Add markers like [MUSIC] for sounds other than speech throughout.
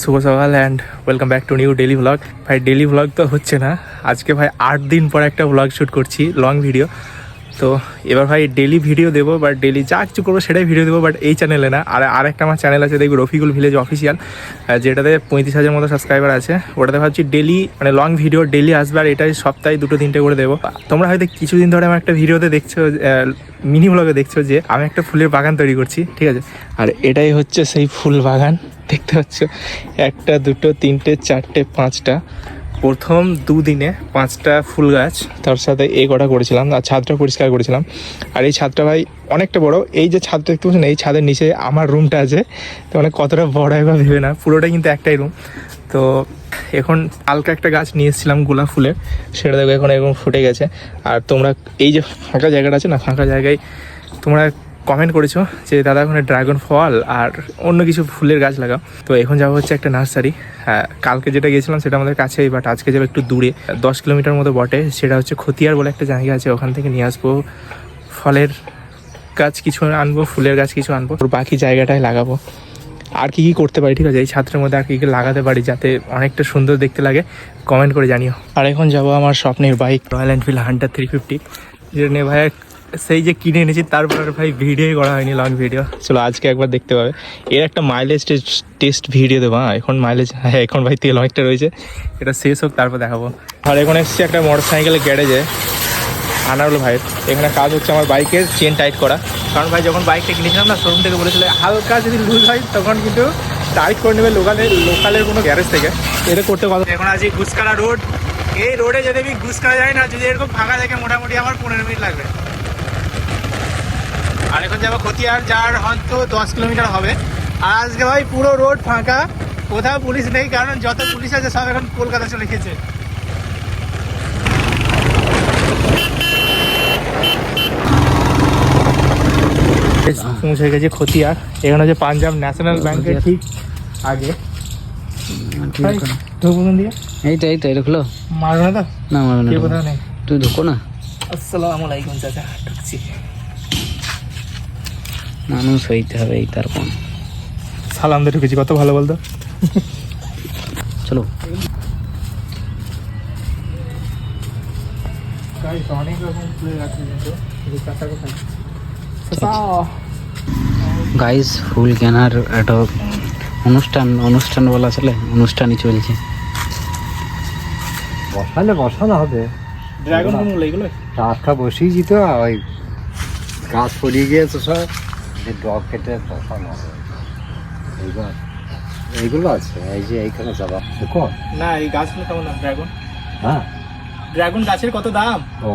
শুভ সকাল and welcome back to new daily vlog ভাই daily vlog তো হচ্ছে না। আজকে ভাই আট দিন পর একটা ভ্লগ শ্যুট করছি লং ভিডিও তো এবার ভাই ডেলি ভিডিও দেবো বাট ডেলি যা কিছু করব সেটাই ভিডিও দেবো বাট এই চ্যানেলে না। আর আরেকটা আমার চ্যানেল আছে, দেখবি রফিকুল ভিলেজ অফিসিয়াল যেটাতে পঁয়ত্রিশ হাজার মতো সাবস্ক্রাইবার আছে। ওটাতে ভাবছি ডেলি মানে লং ভিডিও ডেলি আসবে, আর এটাই সপ্তাহে দুটো তিনটে করে দেবো। তোমরা হয়তো কিছুদিন ধরে আমার একটা ভিডিওতে দেখছ মিনি ভ্লগে দেখছ যে, আমি একটা ফুলের বাগান তৈরি করছি, ঠিক আছে? আর এটাই হচ্ছে সেই ফুল বাগান। দেখতে পাচ্ছ? একটা, দুটো, তিনটে, চারটে, পাঁচটা। প্রথম দুদিনে পাঁচটা ফুল গাছ, তার সাথে এই কটা করেছিলাম, আর ছাদটা পরিষ্কার করেছিলাম। আর এই ছাদটা ভাই অনেকটা বড়। এই যে ছাদটা দেখতে পাচ্ছেন, এই ছাদের নিচে আমার রুমটা আছে, তো মানে কতটা বড় হয় বা ভেবে না। পুরোটাই কিন্তু একটাই রুম তো এখন হালকা একটা গাছ নিয়ে এসেছিলাম গোলাপ ফুলের, সেটা দেখো এখন এরকম ফুটে গেছে। আর তোমরা এই যে ফাঁকা জায়গাটা আছে না, ফাঁকা জায়গায় তোমরা কমেন্ট করেছ যে, দাদা, ওখানে ড্রাগন ফল আর অন্য কিছু ফুলের গাছ লাগাও। তো এখন যাব হচ্ছে একটা নার্সারি হ্যাঁ কালকে যেটা গিয়েছিলাম সেটা আমাদের কাছেই বাট আজকে যাব একটু দূরে। দশ কিলোমিটার মতো বটে, সেটা হচ্ছে খতিয়ার বলে একটা জায়গা আছে, ওখান থেকে নিয়ে আসব। ফলের গাছ কিছু আনব, ফুলের গাছ কিছু আনব বাকি জায়গাটায় লাগাবো। আর কি কি করতে পারি, ঠিক আছে? এই ছাত্রের মধ্যে আর কি কি লাগাতে পারি, যাতে অনেকটা সুন্দর দেখতে লাগে কমেন্ট করে জানিও। আর এখন যাব আমার স্বপ্নের bike Royal Enfield Hunter three fifty যেটা নিয়ে ভাই সেই যে কিনে এনেছি তারপর আর ভাই ভিডিওই করা হয়নি লং ভিডিও চলো আজকে একবার দেখতে পাবে। এর একটা মাইলেজ টেস্ট ভিডিও দেবো হ্যাঁ এখন মাইলেজ হ্যাঁ এখন ভাই তেল অনেকটা রয়েছে। এটা শেষ হোক তারপর দেখাবো। আর এখন এসেছি একটা মোটর সাইকেলের গ্যারেজে আনারুল ভাইয়ের। এখানে কাজ হচ্ছে আমার বাইকের চেন টাইট করা। কারণ ভাই যখন বাইকটা কিনেছিলাম না শোরুম থেকে বলেছিল হালকা যদি লুজ হয় তখন কিন্তু টাইট করে নেবে লোকালের লোকালের কোনো গ্যারেজ থেকে। এটা করতে কথা এখন আছি গুসকারা রোড এই রোডে যদি আমি গুসকারা যাই না যদি এরকম ফাঁকা থাকে মোটামুটি আমার পনেরো মিনিট লাগবে। আর এখন যাব খতিয়ার যার হয়তো দশ কিলোমিটার হবে। আর আজকে ভাই পুরো রোড ফাঁকা কোথাও পুলিশ নেই কারণ যত পুলিশ আছে সব এখন কলকাতা চলে গেছে। পৌঁছে গেছে খতিয়ার। এখানে হচ্ছে পাঞ্জাব ন্যাশনাল ব্যাংকের ঠিক আগে। ভাই, ঢুকবো কোন দিকে? এই তো এই এটা খুলো। না তো? না মারো না তুই ঢুকো না। আসসালামু আলাইকুম চাচা। ঢুকছি। মানুষ হইতে হবে এই তার কোন? সালাম দিয়ে ঢুকেছি কত ভালো বলতো? চলো। গাইস ফুল কেনার একটা অনুষ্ঠান অনুষ্ঠান বলা চলে অনুষ্ঠানই চলছে। বসালে বসানো হবে। ড্রাগন কোনগুলো এগুলো? টাটকা বসিয়ে দিত ওই গাছ পড়িয়ে গিয়েছে সব। যে ডগ কেটে বসানো এইবার এইগুলো আছে এই যে এইখানে যাবা। দেখো। না এই গাছগুলো কেমন দাম? ড্রাগন? হ্যাঁ। ড্রাগন গাছের কত দাম? ও।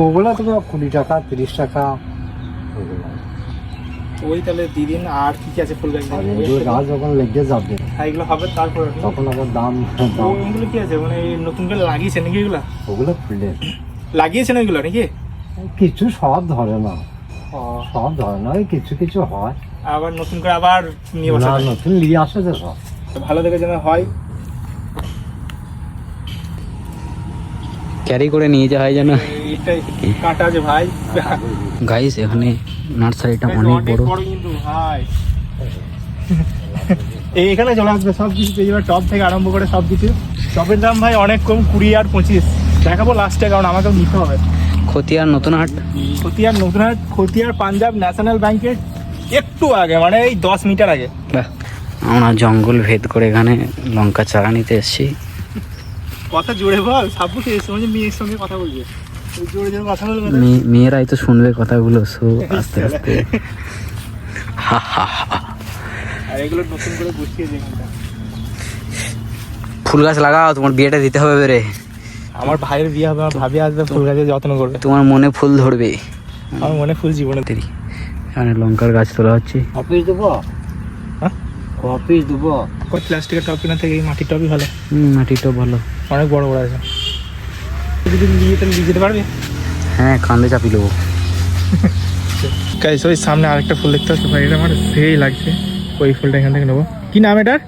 ওগুলো তো কুড়ি টাকা তিরিশ টাকা ওগুলো ওই তাহলে দিদিন আর কি কি আছে ফুল গাছ গাছ যখন লেগে যাবে হ্যাঁ এগুলো হবে তারপর তখন আবার দাম ওগুলো কি আছে? মানে এই নতুন করে লাগিয়েছে নাকি এগুলো? ওগুলো ফুলে লাগিয়েছেন ওইগুলো নাকি? কিছু সব ধরে না। সব ধরে না ওই কিছু কিছু হয়। আবার নতুন করে আবার নিয়ে না নতুন নিয়ে আসে যে সব। ভালো দেখে যেন হয়। ক্যারি করে নিয়ে যাওয়া হয় যেন কাটা আছে ভাই। গাইস এখানে নার্সারিটা অনেক বড়। কিন্তু ভাই। এই এখানে চলে আসবে সব কিছু পেয়ে যাবে টপ থেকে আরম্ভ করে সব কিছু টপের দাম ভাই অনেক কম কুড়ি আর পঁচিশ। দেখাবো লাস্টে কারণ আমাকেও নিতে হবে। খতিয়ার নতুন হাট? খতিয়ার নতুনহাট খতিয়ার পাঞ্জাব ন্যাশনাল ব্যাংকের একটু আগে মানে এই দশ মিটার আগে। আমরা জঙ্গল ভেদ করে এখানে লঙ্কা চারা নিতে এসেছি। কথা জোরে বল সাপু সঙ্গে মেয়ের সঙ্গে কথা বলবে। মেয়েরাই তো শুনবে কথাগুলো সো আস্তে আস্তে। হা হা হা। আর এগুলো নতুন করে বসিয়ে দিই ফুল গাছ লাগাও তোমার বিয়েটা দিতে হবে রে আমার ভাইয়ের বিয়ে হবে আমার ভাবি আসবে ফুল গাছের যত্ন করবে। তোমার মনে ফুল ধরবে? আমার মনে ফুল জীবনে দেরি এখানে লঙ্কার গাছ তোলা হচ্ছে। অফিস দেবো? হ্যাঁ? অফিস দেবো? ওই প্লাস্টিকের টপ কিনা থেকে এই মাটির টপই ভালো। হুম, মাটিটাও ভালো। অনেক বড় বড় আছে। যদি নিয়ে তাহলে নিয়ে যেতে পারবে? হ্যাঁ কান্দে চাপি নেব গাইস ওই সামনে আরেকটা ফুল দেখতে পাচ্ছি? ভাই এটা আমার সেই লাগছে। ওই ফুলটা এখান থেকে নেব। কি নাম এটার?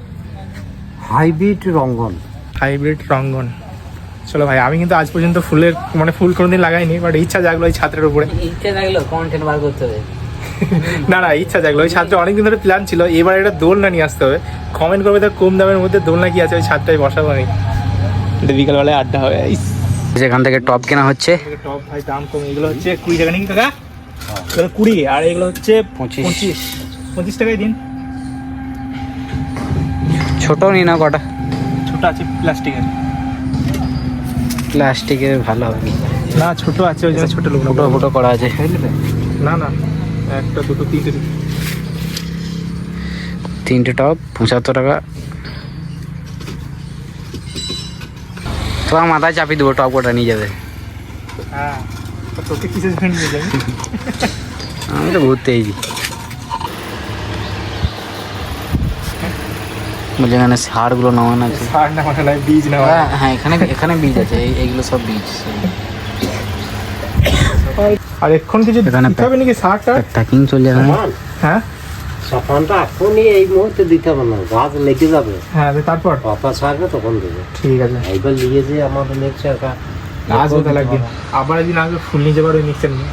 হাইব্রিড রঙ্গন। হাইব্রিড রঙ্গন। চলো ভাই আমি কিন্তু আজ পর্যন্ত ফুলের মানে ফুল কোনোদিন লাগাইনি বাট ইচ্ছা জাগলো এই ছাত্রের উপরে। ইচ্ছে থাকল কন্টেন্ট বার করতে হবে। [LAUGHS] না না ইচ্ছা জাগলো ওই ছাদটা অনেকদিন ধরে প্ল্যান ছিল এবার একটা দোলনা নিয়ে আসতে হবে। কমেন্ট করবে তো কম দামের মধ্যে দোলনা কি আছে ওই ছাদটাই বসাবো আমি। বিকালবেলায় আড্ডা হবে যেখান থেকে টপ কেনা হচ্ছে। টপ ভাই দাম কম এগুলো হচ্ছে কুড়ি টাকা নিন কাকা? এগুলো কুড়ি আর এগুলো হচ্ছে পঁচিশ। পঁচিশ। পঁচিশ টাকায় দিন। ছোট নি না কটা। ছোট আছে প্লাস্টিকের প্লাস্টিকের ভালো হবে। না ছোট আছে ওই জন্য ছোট লোক ফুটো ফুটো করা আছে না? না একটা দুটো তিনটে। তিনটে টপ পঁচাত্তর টাকা। তোমার মাথায় চাপিয়ে দেবো টপ কটা নিয়ে যাবে। হ্যাঁ তোকে নিয়ে যাবি? আমি তো ঘুরতে এসেছি। বলছি এখানে সারগুলো নামানো আছে সার না মানে নয় বীজ না হ্যাঁ হ্যাঁ এখানে এখানে বীজ আছে এই- এইগুলো সব বীজ। আর এখন কিছু এখানে দিতে হবে নাকি সারটা? প্যাকিং চলে যাবে। হ্যাঁ। সাফানটা এখনই এই মুহূর্তে দিতে হবে না গাছ লেগে যাবে। হ্যাঁ তারপর? পাতা ছাড়বে তখন দেবে। ঠিক আছে। এইবার নিয়ে যে আমাদের নেক্সট একটা আসব তাহলে একদিন আবার একদিন আসবে ফুল নিয়ে যাবার ওই মিক্সার নিয়ে।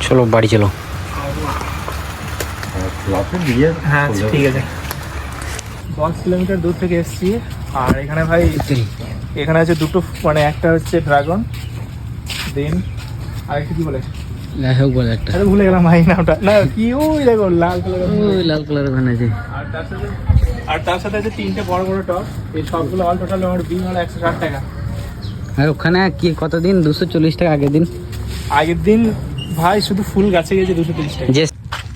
চলো বাড়ি চলো। দিয়ে হ্যাঁ ঠিক আছে। দশ কিলোমিটার দূর থেকে এসেছি। আর এখানে ভাই এখানে আছে দুটো মানে একটা হচ্ছে ড্রাগন দেন আরেকটা কি বলে? বলে একটা। আরে ভুলে গেলাম ভাই নামটা। না কি ওই দেখো লাল কালার ওই লাল কালারের ভ্যান আছে আর তার সাথে আর তার সাথে আছে তিনটে বড় বড় টপ। এই সবগুলো অল টোটাল আমার বিল হলো একশো ষাট টাকা। আর ওখানে কি কতদিন? দুশো চল্লিশ টাকা আগের দিন? আগের দিন ভাই শুধু ফুল গাছে গেছে দুশো তিরিশ টাকা।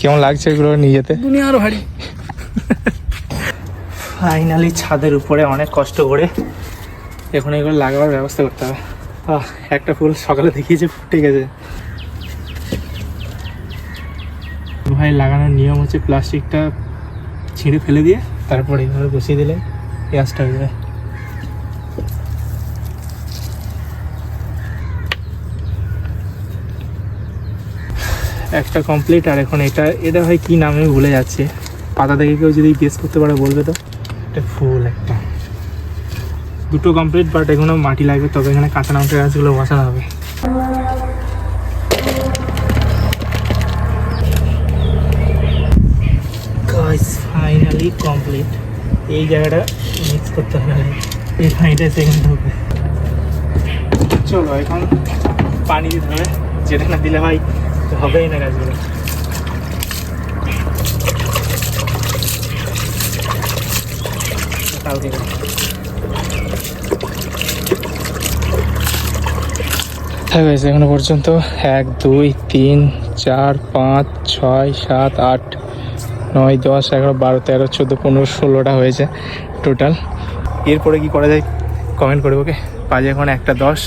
কেমন লাগছে এগুলো নিয়ে যেতে দুনিয়ার ভারী। ফাইনালি ছাদের উপরে অনেক কষ্ট করে এখন এগুলো লাগাবার ব্যবস্থা করতে হবে। একটা ফুল সকালে দেখিয়েছে ফুটে গেছে। ভাই লাগানোর নিয়ম হচ্ছে প্লাস্টিকটা ছিঁড়ে ফেলে দিয়ে তারপরে এইভাবে বসিয়ে দিলে গ্যাসটা হয়ে যাবে একটা কমপ্লিট আর এখন এটা এটা ভাই কি নামে ভুলে যাচ্ছে। পাতা দেখে কেউ যদি গেস করতে পারে বলবে তো। এটা ফুল একটা। দুটো কমপ্লিট বাট এখনও মাটি লাগবে, তবে এখানে কাঁচা নামটা গাছগুলো বসানো হবে। ফাইনালি কমপ্লিট এই জায়গাটা মিক্স করতে হবে। এই পানিটা সেখানে ঢুকবে। চলো, এখন পানি দিতে হবে। যেটা না দিলে ভাই হবেই না গাছগুলো হ্যাঁ এখনও পর্যন্ত এক, দুই, তিন, চার, পাঁচ, ছয়, সাত, আট, নয়, দশ, এগারো, বারো, তেরো, চোদ্দ, পনেরো, ষোলোটা হয়েছে টোটাল এরপরে কি করা যায়? কমেন্ট করব ওকে বাজে এখন একটা দশ।